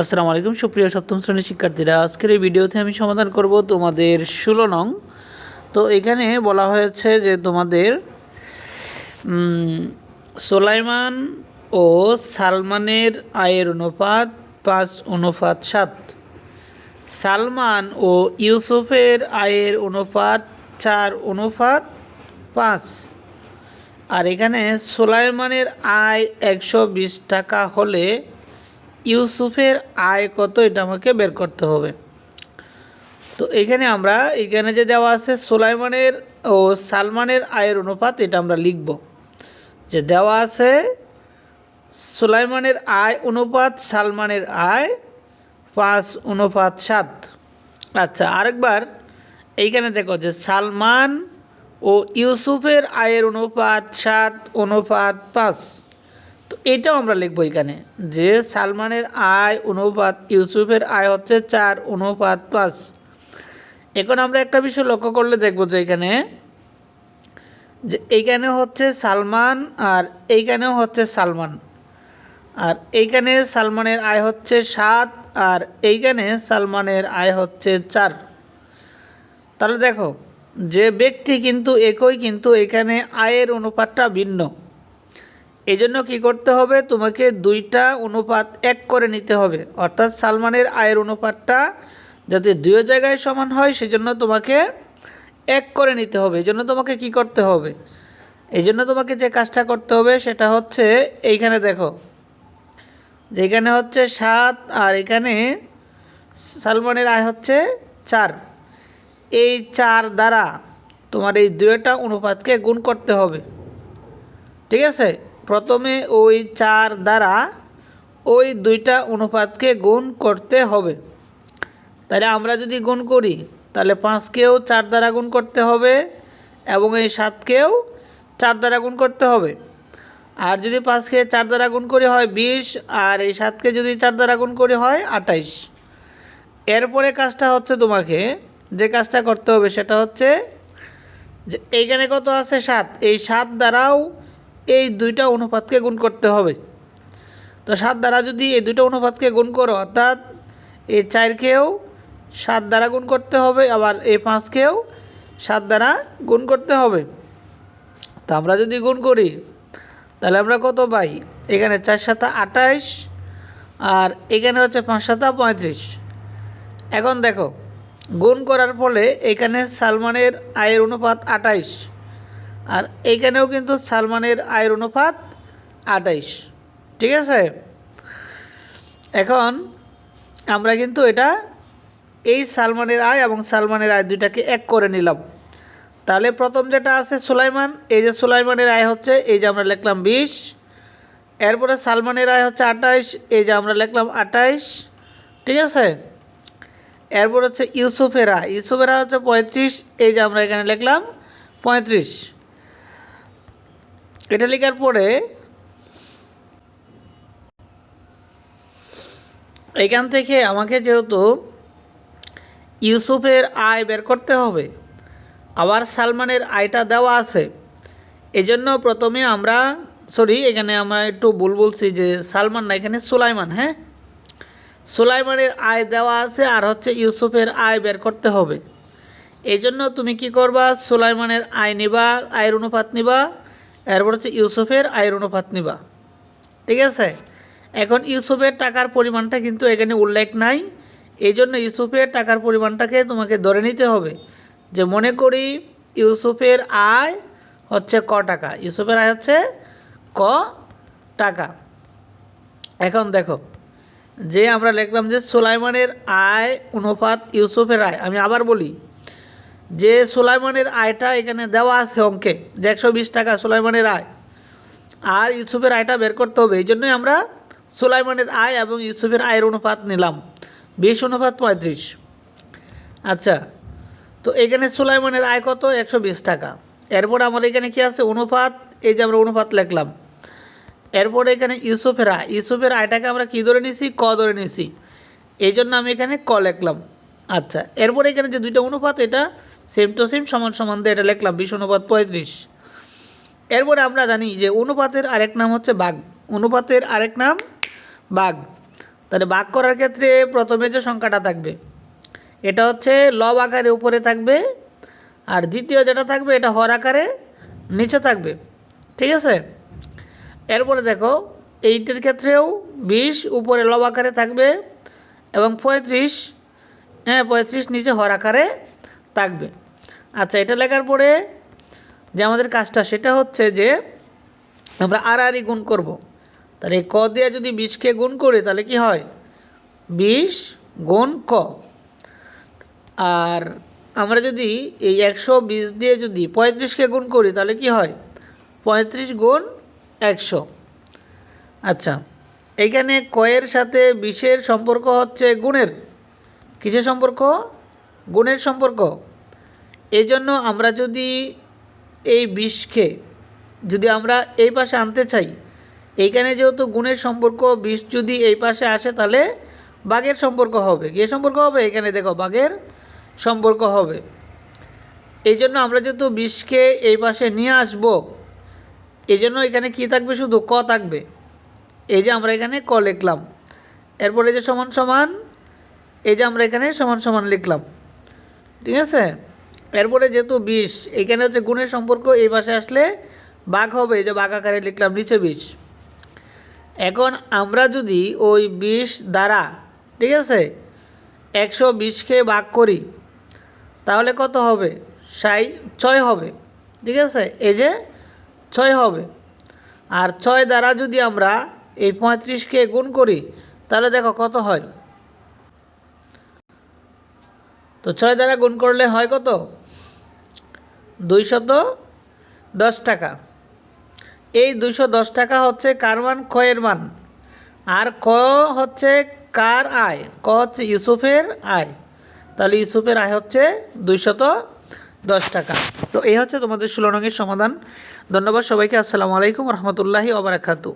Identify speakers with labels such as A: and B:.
A: আসসালামু আলাইকুম, সুপ্রিয় সপ্তম শ্রেণির শিক্ষার্থীরা। আজকের এই ভিডিওতে আমি সমাধান করব তোমাদের ষোলো নং। তো এখানে বলা হয়েছে যে তোমাদের সোলাইমান ও সালমানের আয়ের অনুপাত পাঁচ অনুপাত সাত। সালমান ও ইউসুফের আয়ের অনুপাত চার অনুপাত পাঁচ। আর এখানে সোলাইমানের আয় একশো বিশ টাকা হলে ইউসুফের আয় কত, এটা আমাকে বের করতে হবে। তো এখানে আমরা, এখানে যে দেওয়া আছে সোলাইমানের ও সালমানের আয়ের অনুপাত, এটা আমরা লিখব। যে দেওয়া আছে, সুলাইমানের আয় অনুপাত, সালমানের আয় পাঁচ অনুপাত সাত। আচ্ছা আরেকবার, এইখানে দেখো যে সালমান ও ইউসুফের আয়ের অনুপাত সাত, অনুপাত পাঁচ। তো এটাও আমরা লিখব এখানে যে সালমানের আয় অনুপাত, ইউসুফের আয় হচ্ছে চার, অনুপাত পাঁচ। এখন আমরা একটা বিষয় লক্ষ্য করলে দেখব যে এখানে, যে এইখানে হচ্ছে সালমান আর এইখানেও হচ্ছে সালমান। আর এইখানে সালমানের আয় হচ্ছে সাত আর এইখানে সালমানের আয় হচ্ছে চার। তাহলে দেখো, যে ব্যক্তি কিন্তু একই, কিন্তু এখানে আয়ের অনুপাতটা ভিন্ন। এই জন্য কী করতে হবে? তোমাকে দুইটা অনুপাত এক করে নিতে হবে। অর্থাৎ সালমানের আয়ের অনুপাতটা যাতে দুই জায়গায় সমান হয়, সেজন্য তোমাকে এক করে নিতে হবে। এই জন্য তোমাকে কি করতে হবে? এই জন্য তোমাকে যে কাজটা করতে হবে, সেটা হচ্ছে এইখানে দেখো। যেখানে হচ্ছে সাত আর এখানে সালমানের আয় হচ্ছে চার। এই চার দ্বারা তোমার এই দুইটা অনুপাতকে গুণ করতে হবে। ঠিক আছে? প্রথমে ওই চার দ্বারা ওই দুইটা অনুপাতকে গুণ করতে হবে। তাহলে আমরা যদি গুণ করি, তাহলে পাঁচকেও চার দ্বারা গুণ করতে হবে এবং এই সাতকেও চার দ্বারা গুণ করতে হবে। আর যদি পাঁচকে চার দ্বারা গুণ করে হয় বিশ, আর এই সাতকে যদি চার দ্বারা গুণ করে হয় আঠাইশ। এরপরে কাজটা হচ্ছে তোমাকে, যে কাজটা করতে হবে সেটা হচ্ছে যে এইখানে কত আছে সাত? এই সাত দ্বারাও এই দুইটা অনুপাতকে গুণ করতে হবে। তো সাত দ্বারা যদি এই দুটো অনুপাতকে গুণ করো, অর্থাৎ এই চারকেও সাত দ্বারা গুণ করতে হবে, আবার এই পাঁচকেও সাত দ্বারা গুণ করতে হবে। তো আমরা যদি গুণ করি, তাহলে আমরা কত পাই? এখানে চার সাতা আঠাইশ, আর এখানে হচ্ছে পাঁচ সাতা পঁয়ত্রিশ। এখন দেখো, গুণ করার ফলে এখানে সালমানের আয়ের অনুপাত আঠাইশ। আর এইখানেও কিন্তু সালমানের আয়ের অনুপাত আঠাইশ ঠিক আছে? এখন আমরা কিন্তু এটা, এই সালমানের আয় এবং সালমানের আয় দুইটাকে এক করে নিলাম। তাহলে প্রথম যেটা আছে সুলাইমান, এই যে সুলাইমানের আয় হচ্ছে, এই যে আমরা লিখলাম বিশ। এরপরে সালমানের আয় হচ্ছে আঠাইশ এই যে আমরা লিখলাম আঠাইশ ঠিক আছে? এরপর হচ্ছে ইউসুফের ইউসুফের হচ্ছে পঁয়ত্রিশ, এই যে আমরা এখানে লিখলাম পঁয়ত্রিশ। এটা লেখার পরে এখান থেকে আমাকে যেহেতু ইউসুফের আয় বের করতে হবে, আবার সালমানের আয়টা দেওয়া আছে, এজন্য প্রথমে আমরা সরি এখানে আমরা একটু ভুল বলছি যে সালমান না, এখানে সুলাইমান হ্যাঁ? সুলাইমানের আয় দেওয়া আছে আর হচ্ছে ইউসুফের আয় বের করতে হবে। এই জন্য তুমি কি করবা? সুলাইমানের আয় নিবা, আয়ের অনুপাত নিবা। এরপর হচ্ছে ইউসুফের আয়ের অনুপাত নিবা। ঠিক আছে? এখন ইউসুফের টাকার পরিমাণটা কিন্তু এখানে উল্লেখ নাই। এই জন্য ইউসুফের টাকার পরিমাণটাকে তোমাকে ধরে নিতে হবে যে মনে করি ইউসুফের আয় হচ্ছে ক টাকা। ইউসুফের আয় হচ্ছে ক টাকা। এখন দেখো, যে আমরা লিখলাম যে সুলাইমানের আয়, অনুপাত, ইউসুফের আয়, আমি আবার বলি যে সুলাইমানের আয়টা এখানে দেওয়া আছে অঙ্কে, যে একশো বিশ টাকা সুলাইমানের আয়। আর ইউসুফের আয়টা বের করতে হবে, এই জন্যই আমরা সুলাইমানের আয় এবং ইউসুফের আয়ের অনুপাত নিলাম। বিশ অনুপাত পঁয়ত্রিশ। আচ্ছা তো এখানে সুলাইমানের আয় কত? একশো বিশ টাকা। এরপর আমার এখানে কি আছে? অনুপাত, এই যে আমরা অনুপাত লিখলাম। এরপর এখানে ইউসুফের আয়। ইউসুফের আয়টাকে আমরা কী ধরে নিছি? ক ধরে নিছি। এই জন্য আমি এখানে ক লিখলাম। আচ্ছা এরপর এখানে যে দুইটা অনুপাত, এটা সেম টু সেম সমান সমান দিয়ে এটা লিখলাম, বিশ অনুপাত পঁয়ত্রিশ। এরপরে আমরা জানি যে অনুপাতের আরেক নাম হচ্ছে বাঘ। অনুপাতের আরেক নাম বাঘ। তাহলে বাঘ করার ক্ষেত্রে প্রথমে যে সংখ্যাটা থাকবে, এটা হচ্ছে লব আকারে উপরে থাকবে, আর দ্বিতীয় যেটা থাকবে, এটা হর আকারে নিচে থাকবে। ঠিক আছে? এরপরে দেখো, এইটের ক্ষেত্রেও বিশ, উপরে লব আকারে থাকবে, এবং পঁয়ত্রিশ হ্যাঁ পঁয়ত্রিশ নিচে হর আকারে থাকবে। আচ্ছা এটা লেখার পরে যে আমাদের কাজটা, সেটা হচ্ছে যে আমরা আর আরই গুণ করব। তাহলে ক দিয়ে যদি বিশকে গুণ করি, তাহলে কি হয়? বিশ গুণ ক। আর আমরা যদি এই একশো বিশ দিয়ে যদি পঁয়ত্রিশকে গুণ করি, তাহলে কি হয়? পঁয়ত্রিশ গুণ একশো। আচ্ছা এইখানে কয়ের সাথে বিশের সম্পর্ক হচ্ছে গুণের। কিসের সম্পর্ক? গুণের সম্পর্ক। এই জন্য আমরা যদি এই বিষকে যদি আমরা এই পাশে আনতে চাই, এইখানে যেহেতু গুণের সম্পর্ক, বিষ যদি এই পাশে আসে তাহলে বাঘের সম্পর্ক হবে। কে সম্পর্ক হবে? এখানে দেখো, বাঘের সম্পর্ক হবে। এই জন্য আমরা যেহেতু বিষকে এই পাশে নিয়ে আসব এই জন্য এখানে কী থাকবে? শুধু ক থাকবে। এই যে আমরা এখানে ক লিখলাম। এরপরে যে সমান সমান এই যে আমরা এখানে সমান সমান লিখলাম। ঠিক আছে? এরপরে যেহেতু বিষ এখানে হচ্ছে গুণের সম্পর্ক, এই পাশে আসলে বাঘ হবে, এই যে বাঘ আকারে লিখলাম, নিচে বিষ এখন আমরা যদি ওই বিষ দ্বারা, ঠিক আছে, একশো বিশকে ভাগ করি, তাহলে কত হবে? সাই, ছয় হবে। ঠিক আছে? এই যে ছয় হবে। আর ছয় দ্বারা যদি আমরা এই পঁয়ত্রিশকে গুণ করি, তাহলে দেখো কত হয়? তো ছয় দ্বারা গুণ করলে হয় কত? দুইশত দশ টাকা। এই দুইশো দশ টাকা হচ্ছে কার মান? কয়ের মান। আর ক হচ্ছে কার আয়? ক হচ্ছে ইউসুফের আয়। তাহলে ইউসুফের আয় হচ্ছে দুইশত দশ টাকা। তো এই হচ্ছে তোমাদের ষোলো রঙের সমাধান। ধন্যবাদ সবাইকে। আসসালামু আলাইকুম রহমতুল্লাহি ওবরাকাতু